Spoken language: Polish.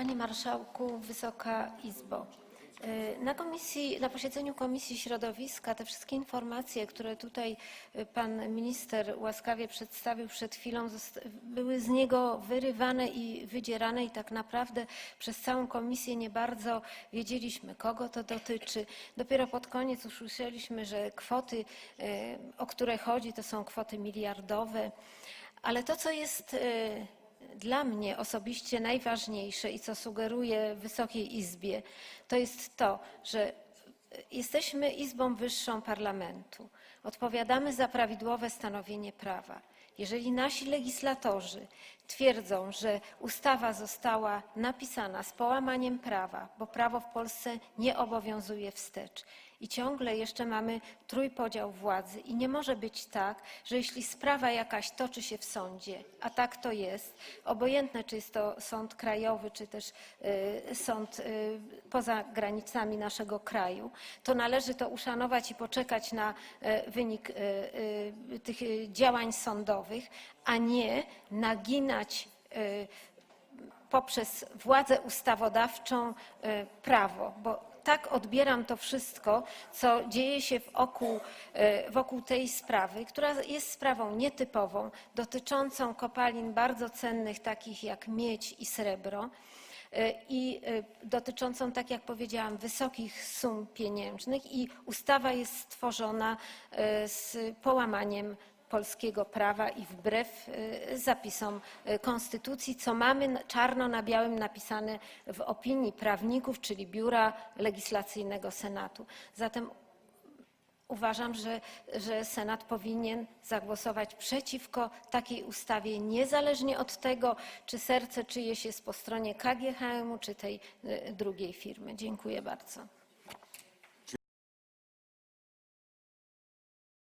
Panie Marszałku, Wysoka Izbo. Y, Na, komisji, na posiedzeniu Komisji Środowiska te wszystkie informacje, które tutaj y, pan minister łaskawie przedstawił przed chwilą, były z niego wyrywane i wydzierane i tak naprawdę przez całą komisję nie bardzo wiedzieliśmy, kogo to dotyczy. Dopiero pod koniec usłyszeliśmy, że kwoty, y, o które chodzi, to są kwoty miliardowe. Ale to, co jest dla mnie osobiście najważniejsze i co sugeruję Wysokiej Izbie, to jest to, że jesteśmy Izbą Wyższą Parlamentu. Odpowiadamy za prawidłowe stanowienie prawa. Jeżeli nasi legislatorzy twierdzą, że ustawa została napisana z połamaniem prawa, bo prawo w Polsce nie obowiązuje wstecz i ciągle jeszcze mamy trójpodział władzy. I nie może być tak, że jeśli sprawa jakaś toczy się w sądzie, a tak to jest, obojętne czy jest to sąd krajowy, czy też y, sąd y, poza granicami naszego kraju, to należy to uszanować i poczekać na y, wynik tych działań sądowych, a nie naginać poprzez władzę ustawodawczą prawo, bo tak odbieram to wszystko, co dzieje się wokół, e, wokół tej sprawy, która jest sprawą nietypową, dotyczącą kopalin bardzo cennych, takich jak miedź i srebro e, i e, dotyczącą, tak jak powiedziałam, wysokich sum pieniężnych i ustawa jest stworzona z połamaniem polskiego prawa i wbrew e, zapisom e, konstytucji, co mamy czarno na białym napisane w opinii prawników, czyli Biura Legislacyjnego Senatu. Zatem uważam, że, że Senat powinien zagłosować przeciwko takiej ustawie, niezależnie od tego, czy serce czyjeś jest po stronie KGHM-u, czy tej e, drugiej firmy. Dziękuję bardzo.